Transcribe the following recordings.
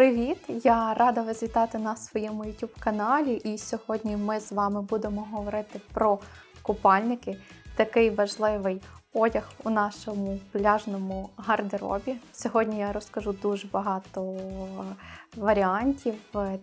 Привіт! Я рада вас вітати на своєму YouTube каналі. І сьогодні ми з вами будемо говорити про купальники, такий важливий одяг у нашому пляжному гардеробі. Сьогодні я розкажу дуже багато варіантів,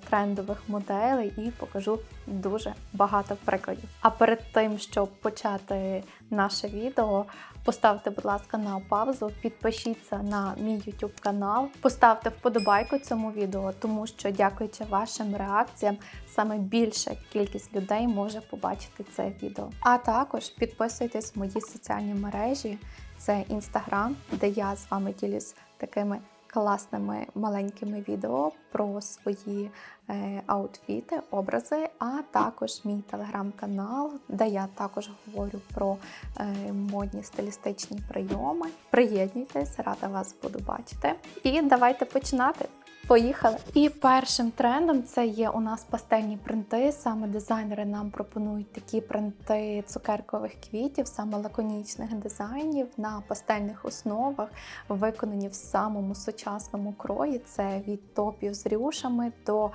трендових моделей і покажу дуже багато прикладів. А перед тим, щоб почати наше відео, поставте, будь ласка, на паузу, підпишіться на мій YouTube канал, поставте вподобайку цьому відео, тому що, дякуючи вашим реакціям, саме більша кількість людей може побачити це відео. А також підписуйтесь в мої соціальні мережі. Це інстаграм, де я з вами ділюсь такими класними маленькими відео про свої е, аутфіти, образи, а також мій телеграм-канал, де я також говорю про е, модні стилістичні прийоми. Приєднуйтесь, рада вас буду бачити. І давайте починати. Поїхали! І першим трендом це є у нас пастельні принти. Саме дизайнери нам пропонують такі принти цукеркових квітів, саме лаконічних дизайнів на пастельних основах, виконані в самому сучасному крої. Це від топів з рюшами до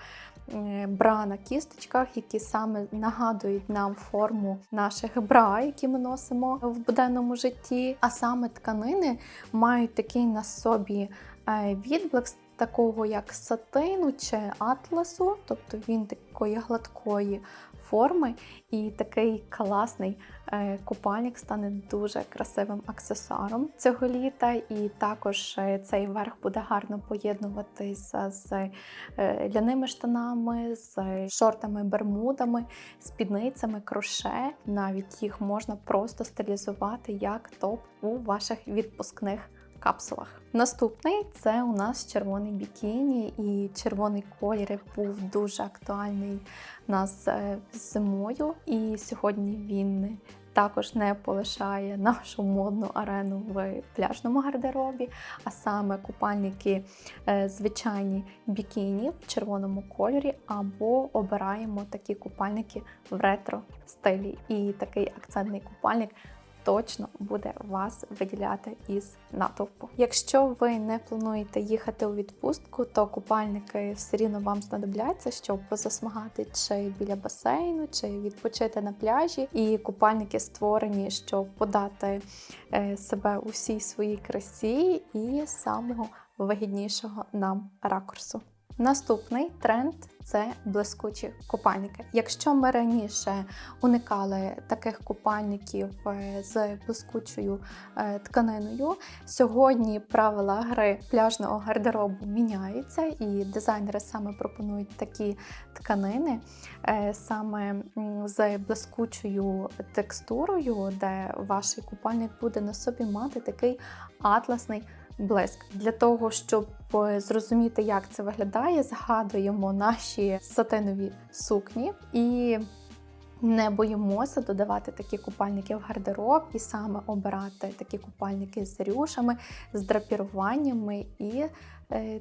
бра на кісточках, які саме нагадують нам форму наших бра, які ми носимо в буденному житті. А саме тканини мають такий на собі е, відблиск такого як сатину чи атласу, тобто він такої гладкої форми, і такий класний е, купальник стане дуже красивим аксесуаром цього літа. І також е, цей верх буде гарно поєднуватися з е, ляними штанами, з шортами, бермудами, спідницями, кроше. Навіть їх можна просто стилізувати як топ у ваших відпускних капсулах. Наступний це у нас червоний бікіні, і червоний колір був дуже актуальний нас е, зимою. І сьогодні він також не полишає нашу модну арену в пляжному гардеробі, а саме купальники е, звичайні бікіні в червоному кольорі, або обираємо такі купальники в ретро стилі. І такий акцентний купальник точно буде вас виділяти із натовпу. Якщо ви не плануєте їхати у відпустку, то купальники все рівно вам знадобляться, щоб позасмагати чи біля басейну, чи відпочити на пляжі. І купальники створені, щоб подати е, себе у всій своїй красі і самого вигіднішого нам ракурсу. Наступний тренд це блискучі купальники. Якщо ми раніше уникали таких купальників е, з блискучою е, тканиною, сьогодні правила гри пляжного гардеробу міняються, і дизайнери саме пропонують такі тканини, е, саме з блискучою текстурою, де ваш купальник буде на собі мати такий атласний блиск. Для того, щоб е, зрозуміти, як це виглядає, згадуємо наші сатинові сукні і. Не боїмося додавати такі купальники в гардероб і саме обирати такі купальники з рюшами, з драпіруваннями, і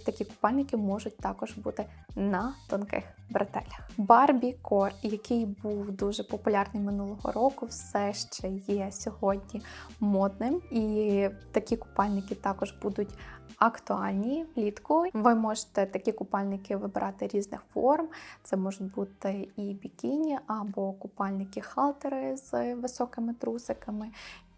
такі купальники можуть також бути на тонких бретелях. Барбі Кор, який був дуже популярний минулого року, все ще є сьогодні модним. І такі купальники також будуть актуальні влітку. Ви можете такі купальники вибирати різних форм. Це можуть бути і бікіні, або купальники-халтери з високими трусиками.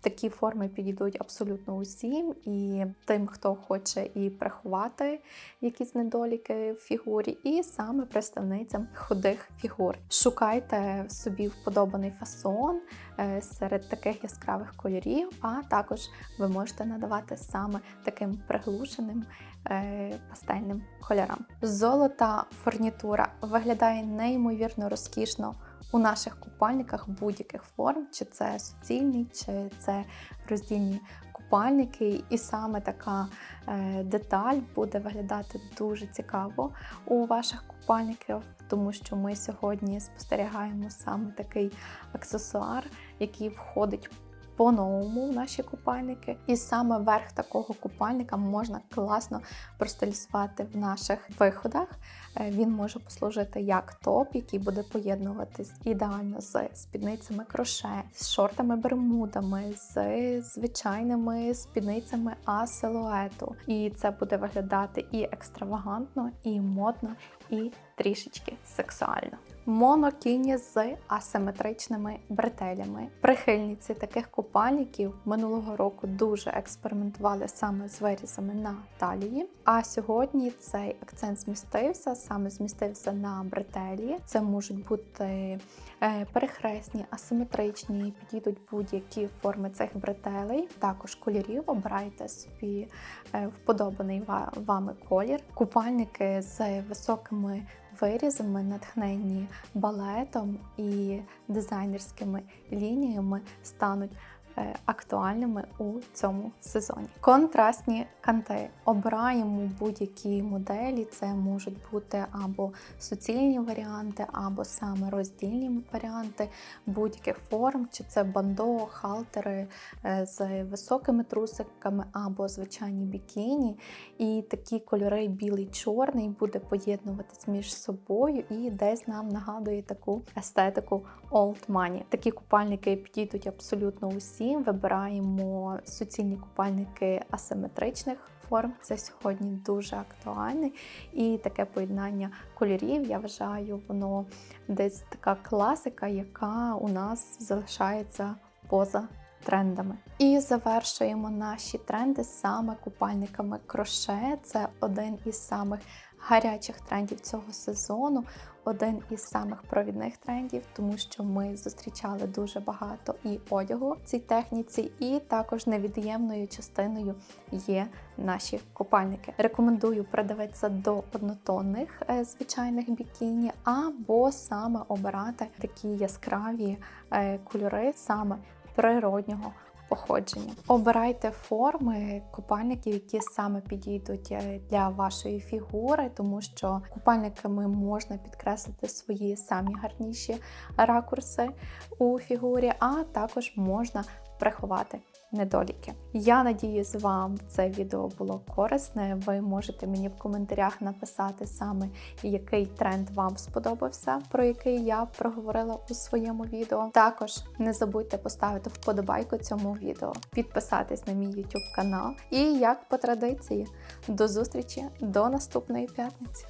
Такі форми підійдуть абсолютно усім, і тим, хто хоче і приховати якісь недоліки в фігурі, і саме представницям худих фігур. Шукайте собі вподобаний фасон е, серед таких яскравих кольорів, а також ви можете надавати саме таким приглушеним е, пастельним кольорам. Золота фурнітура виглядає неймовірно розкішно у наших купальниках будь-яких форм, чи це суцільні, чи це роздільні купальники. І саме така е, деталь буде виглядати дуже цікаво у ваших купальників, тому що ми сьогодні спостерігаємо саме такий аксесуар, який входить по-новому наші купальники. І саме верх такого купальника можна класно простилізувати в наших виходах. Е, Він може послужити як топ, який буде поєднуватись ідеально з спідницями кроше, з шортами бермудами, з звичайними спідницями А силуету. І це буде виглядати і екстравагантно, і модно, і трішечки сексуально. Монокіні з асиметричними бретелями. Прихильниці таких купальників минулого року дуже експериментували саме з вирізами на талії. А сьогодні цей акцент змістився, саме змістився на бретелі. Це можуть бути е, перехресні, асиметричні, підійдуть будь-які форми цих бретелей. Також кольорів обирайте собі е, вподобаний ва- вами колір. Купальники з високими вирізами, натхненні балетом і дизайнерськими лініями стануть актуальними у цьому сезоні. Контрастні канти. Обираємо будь-які моделі. Це можуть бути або суцільні варіанти, або саме роздільні варіанти будь-яких форм, чи це бандо, халтери е, з високими трусиками, або звичайні бікіні. І такі кольори білий, чорний буде поєднуватись між собою і десь нам нагадує таку естетику old money. Такі купальники підійдуть абсолютно усім. Вибираємо суцільні купальники асиметричних форм. Це сьогодні дуже актуальне. І таке поєднання кольорів, я вважаю, воно десь така класика, яка у нас залишається поза трендами. І завершуємо наші тренди саме купальниками кроше. Це один із самих гарячих трендів цього сезону, один із самих провідних трендів, тому що ми зустрічали дуже багато і одягу в цій техніці, і також невід'ємною частиною є наші купальники. Рекомендую придивитися до однотонних е, звичайних бікіні, або саме обирати такі яскраві е, кольори саме природнього походження. Обирайте форми купальників, які саме підійдуть е, для вашої фігури, тому що купальниками можна підкреслити свої самі гарніші ракурси у фігурі, а також можна приховати недоліки. Я надіюсь, вам це відео було корисне. Ви можете мені в коментарях написати саме, який тренд вам сподобався, про який я проговорила у своєму відео. Також не забудьте поставити вподобайку цьому відео, підписатись на мій YouTube канал. І як по традиції, до зустрічі до наступної п'ятниці.